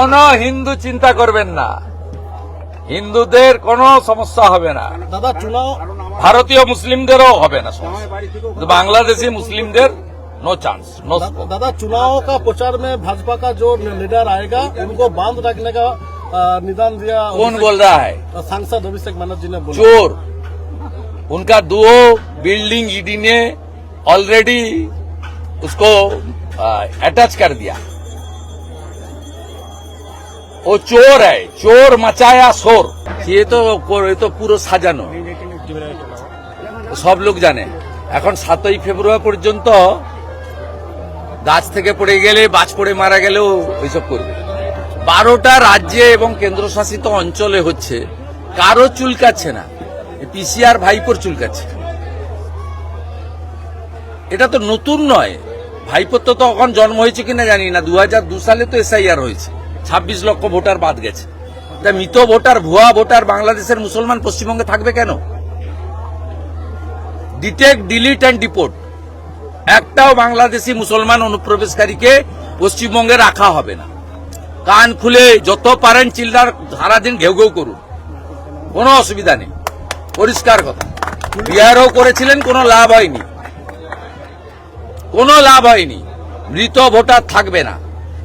কোন হিন্দু চিন্তা করবেন না হিন্দুদের কোনো সমস্যা হবে না দাদা চুনাও ভারতীয় মুসলিমদেরও হবে না সমস্যা কিন্তু বাংলাদেশি মুসলিমদের नो चांस नो स्कोप दादा चुनाव का प्रचार में भाजपा का जो लीडर आएगा उनको बांध रखने का आ, निदान दिया कौन बोल रहा है सांसद अभिषेक मनोज जी ने बोला चोर उनका दो बिल्डिंग ईडी ने ऑलरेडी उसको अटैच कर दिया ও চোর হয় চোর মাচায়া সোর। সে তো এ তো পুরো সাজানো। সব লোক জানে। এখন সাতই ফেব্রুয়ারি পর্যন্ত গাছ থেকে পড়ে গেলে, বাজ পড়ে মারা গেলেও ওইসব করবে। বারোটা রাজ্যে এবং কেন্দ্রশাসিত অঞ্চলে হচ্ছে, কারও চুলকাচ্ছে না। পিসিআর ভাইপোর চুলকাচ্ছে। এটা তো নতুন নয়। ভাইপোর তো তখন জন্ম হয়েছে কিনা জানি না। দু সালে তো এসআইআর হয়েছে। ছাব্বিশ লক্ষ ভোটার বাদ গেছে। তা মৃত ভোটার, ভুয়া ভোটার বাংলাদেশের মুসলমান পশ্চিমবঙ্গে থাকবে কেন? ডিটেক্ট ডিলিট অ্যান্ড ডিপোর্ট একটাও বাংলাদেশি মুসলমান অনুপ্রবেশকারীকে পশ্চিমবঙ্গে রাখা হবে না। কান খুলে যত পারেন চিল্লার সারাদিন ঘেউ ঘেউ করুন। কোনো অসুবিধা নেই। পরিষ্কার কথা। বিহারও করেছিলেন, কোনো লাভ হয়নি। কোনো লাভ হয়নি। মৃত ভোটার থাকবে না।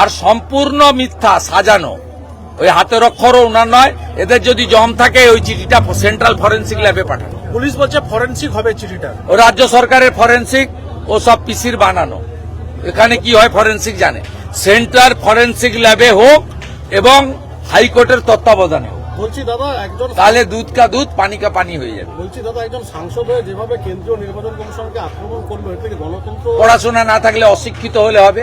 আর সম্পূর্ণ মিথ্যা সাজানো। ওই হাতের অক্ষরও ওনার নয় এদের যদি জম থাকে ওই চিঠিটা সেন্ট্রাল ফরেন্সিক ল্যাবে পাঠানো। পুলিশ বলছে ফরেন্সিক হবে চিঠিটা। ও রাজ্য সরকারের ফরেন্সিক ও সব পিসির বানানো। এখানে কি হয় ফরেন্সিক জানে। সেন্ট্রাল ফরেন্সিক ল্যাবে হোক এবং হাইকোর্টের তত্ত্বাবধানে হোক। বলছি দাদা একজন তাহলে দুধ কা দুধ পানি কা পানি হয়ে যাবে। বলছি দাদা একজন সাংসদ হয়ে যেভাবে কেন্দ্রীয় নির্বাচন কমিশনকে আক্রমণ করল এর থেকে গণতন্ত্র পড়াশোনা না থাকলে অশিক্ষিত হলে হবে।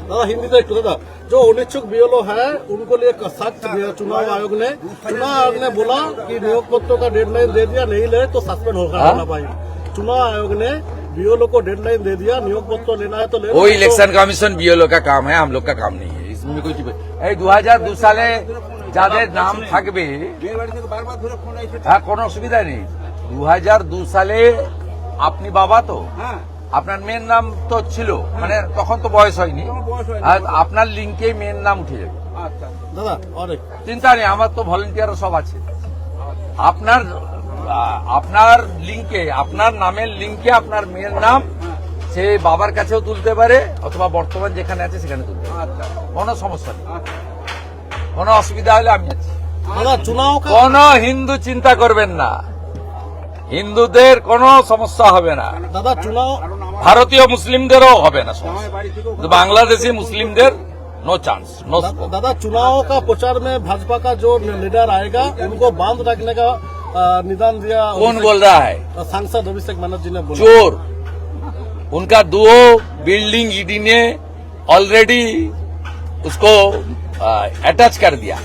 दादा हिंदी तो एक तो दादा जो अनिच्छुक बीएलओ है उनको लिए सख्त चुनाव आयोग ने चुनाव आयोग ने बोला कि नियोग पत्रों का डेडलाइन दे दिया नहीं ले तो सस्पेंड होगा हाँ? होना भाई चुनाव आयोग ने बीएलओ को डेडलाइन दे दिया नियोग पत्र लेना है तो ले लो, वो नहीं तो- इलेक्शन कमीशन बीएलओ का काम है हम लोग का काम नहीं है इसमें कुछ এই দু হাজার দু সালে যাদের নাম থাকবে হ্যাঁ কোনো অসুবিধা নেই দু হাজার দু সালে আপনি বাবা তো আপনার মেয়ের নাম তো ছিল মানে তখন তো বয়স হয়নি। আর আপনার লিঙ্কে মেয়ের নাম উঠে যাবে। দাদা চিন্তা নেই আমার তো ভলেন্টিয়ার সব আছে। আপনার আপনার লিঙ্কে আপনার নামের লিঙ্কে আপনার মেয়ের নাম সে বাবার কাছেও তুলতে পারে অথবা বর্তমান যেখানে আছে সেখানে তুলতে পারে। কোনো সমস্যা নেই। কোনো অসুবিধা হলে আমি আছি কোন হিন্দু চিন্তা করবেন না। হিন্দুদের কোনো সমস্যা হবে না। দাদা চুনাও ভারতীয় মুসলিমদেরও হবে না সমস্যা কিন্তু বাংলাদেশি মুসলিমদের নো চান্স নো স্কোপ दादा चुनाव का प्रचार में भाजपा का जो लीडर आएगा उनको बांध रखने का आ, निदान दिया कौन बोल रहा है सांसद अभिषेक मनोज जी ने बोला चोर उनका दो बिल्डिंग ईडी ने ऑलरेडी उसको अटैच कर दिया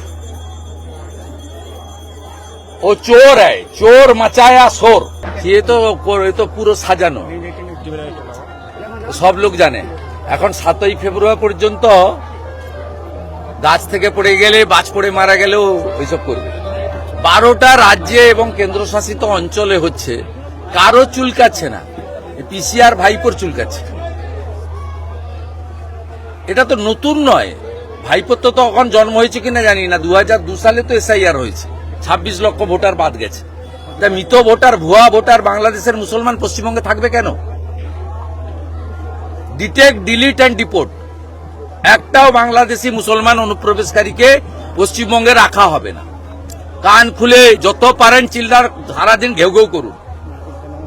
वो चोर है चोर मचाया शोर ये तो ये तो পুরো সাজানো সব লোক জানে। এখন সাতই ফেব্রুয়ারি পর্যন্ত গাছ থেকে পড়ে গেলে, বাজ পড়ে মারা গেলেও ওইসব করবে। বারোটা রাজ্যে এবং কেন্দ্রশাসিত অঞ্চলে হচ্ছে, কারও চুলকাচ্ছে না। পিসিআর ভাইপোর চুলকাচ্ছে। এটা তো নতুন নয়। ভাইপোর তো তখন জন্ম হয়েছে কিনা জানি না। দু হাজার দু সালে তো এসআইআর হয়েছে। ছাব্বিশ লক্ষ ভোটার বাদ গেছে। মৃত ভোটার, ভুয়া ভোটার বাংলাদেশের মুসলমান পশ্চিমবঙ্গে থাকবে কেন? ডিটেক্ট ডিলিট অ্যান্ড ডিপোর্ট একটাও বাংলাদেশি মুসলমান অনুপ্রবেশকারীকে পশ্চিমবঙ্গে রাখা হবে না। কান খুলে যত পারেন চিল্লার সারাদিন ঘেউ ঘেউ করুন।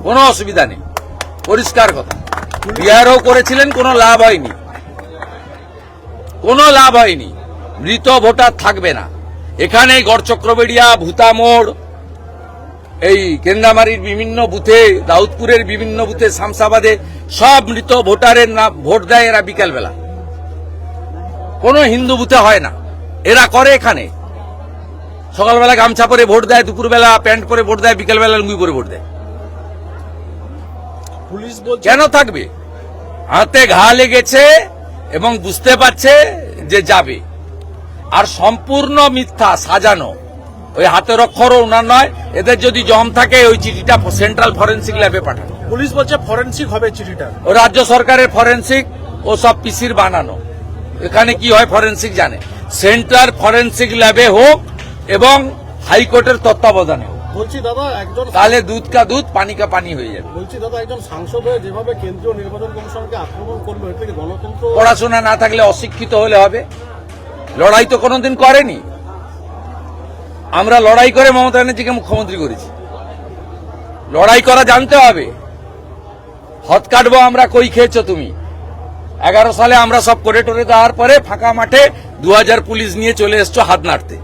কোনো অসুবিধা নেই। পরিষ্কার কথা। বিহারও করেছিলেন, কোনো লাভ হয়নি। কোনো লাভ হয়নি। মৃত ভোটার থাকবে না। এখানে গড়চক্রবেড়িয়া, ভূতামোড়, এই কেন্দামারির বিভিন্ন বুথে, দাউদপুরের বিভিন্ন বুথে, শামসাবাদে সব মৃত ভোটারের নাম ভোট দেয় এরা বিকেলবেলা। কোনো হিন্দু বুথে হয় না। এরা করে এখানে। সকালবেলা গামছা পরে ভোট দেয় দুপুরবেলা প্যান্ট পরে ভোট দেয় বিকেলবেলা লুঙ্গি পরে ভোট দেয়। পুলিশ কেন থাকবে? হাতে ঘা লেগেছে এবং বুঝতে পারছে যে যাবে। আর সম্পূর্ণ মিথ্যা সাজানো। ওই হাতের অক্ষরও ওনার নয়। এদের যদি জম থাকে ওই চিঠিটা সেন্ট্রাল ফরেন্সিক ল্যাবে পাঠানো। পুলিশ বলছে ফরেন্সিক হবে চিঠিটা। ও রাজ্য সরকারের ফরেন্সিক ও সব পিসির বানানো। এখানে কি হয় ফরেন্সিক জানে। সেন্টার ফরেন্সিক ল্যাবে হোক এবং হাইকোর্টের তত্ত্বাবধানে হোক। বলছি দাদা একজন তাহলে দুধ কা দুধ পানি কা পানি হয়ে যাবে। বলছি দাদা একজন সাংসদ হয়ে যেভাবে কেন্দ্রীয় নির্বাচন কমিশনকে আক্রমণ করল এর থেকে গণতন্ত্র পড়াশোনা না থাকলে অশিক্ষিত হলে হবে। লড়াই তো কোনোদিন করেনি। আমরা লড়াই করে মমতা ব্যানার্জিকে মুখ্যমন্ত্রী করেছি। লড়াই করা জানতে হবে। হত কাটবো আমরা কই খেয়েছো তুমি এগারো সালে আমরা সব করে টরে দেওয়ার পরে ফাঁকা মাঠে দু পুলিশ নিয়ে চলে এসছো হাত নাড়তে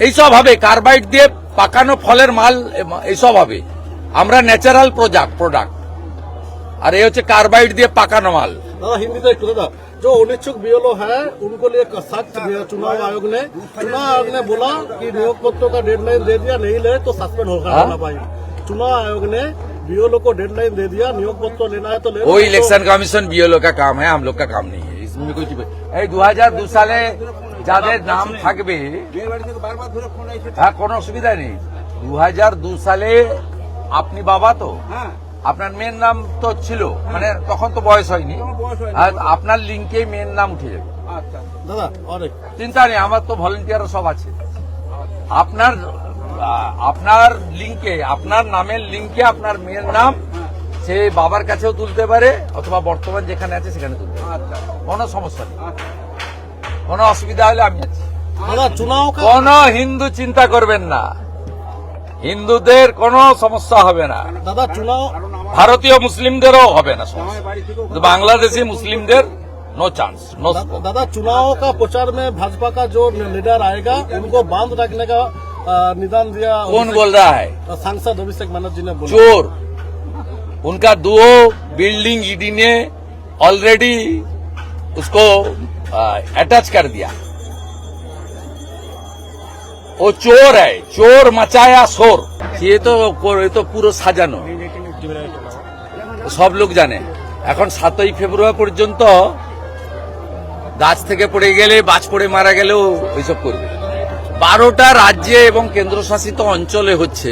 এইসব হবে কার্বাইড দিয়ে পাকানো ফলের মাল এম- এইসব হবে আমরা ন্যাচারাল প্রোডাক্ট প্রোডাক্ট আর এই হচ্ছে কার্বাইড দিয়ে পাকানো মাল दादा हिंदी तो एक दादा जो अनिच्छुक बीएलओ है उनको लिए सख्त चुनाव आयोग ने चुनाव आयोग ने बोला कि नियोग पत्रों का डेडलाइन दे दिया नहीं ले तो सस्पेंड होगा हाँ? होना भाई चुनाव आयोग ने बीएलओ को डेडलाइन दे दिया नियोग पत्र लेना है तो ले लो, वो नहीं तो- इलेक्शन कमीशन बीएलओ का काम है हम लोग का काम नहीं है इसमें कुछ এই দু হাজার দু সালে যাদের নাম থাকবে হ্যাঁ কোনো অসুবিধা নেই দু হাজার দু সালে আপনি বাবা তো আপনার মেয়ের নাম তো ছিল মানে তখন তো বয়স হয়নি আর আপনার লিঙ্কে মেয়ের নাম উঠে যাবে दादा और एक চিন্তা নেই আমার তো ভলেন্টিয়ার সব আছে আপনার আহ, আপনার লিঙ্কে আপনার নামের লিঙ্কে আপনার মেয়ের নাম সে বাবার কাছেও তুলতে পারে অথবা বর্তমান যেখানে আছে সেখানে তুলতে পারে কোনো সমস্যা নেই কোনো অসুবিধা হলে আমি আছি दादा चुनाव का কোন হিন্দু চিন্তা করবেন না হিন্দুদের কোনো সমস্যা হবে না दादा चुनाव ভারতীয় মুসলিমদেরও হবে না সমস্যা কিন্তু বাংলাদেশি মুসলিমদের নো চান্স নো दा- दादा चुनाव का प्रचार में भाजपा का जो लीडर आएगा उनको बांध रखने का आ, निदान दिया कौन बोल रहा है सांसद अभिषेक बनर्जी ने बोला चोर उनका दो बिल्डिंग ईडी ने ऑलरेडी उसको अटैच कर दिया वो चोर है चोर मचाया शोर ये तो ये तो পুরো সাজানো সব লোক জানে এখন সাতই ফেব্রুয়ারি পর্যন্ত গাছ থেকে পড়ে গেলে বাজ পড়ে মারা গেলেও ওইসব করবে বারোটা রাজ্যে এবং কেন্দ্রশাসিত অঞ্চলে হচ্ছে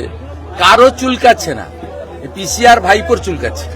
কারও চুলকাচ্ছে না। পিসিআর ভাইপোর চুলকাচ্ছে।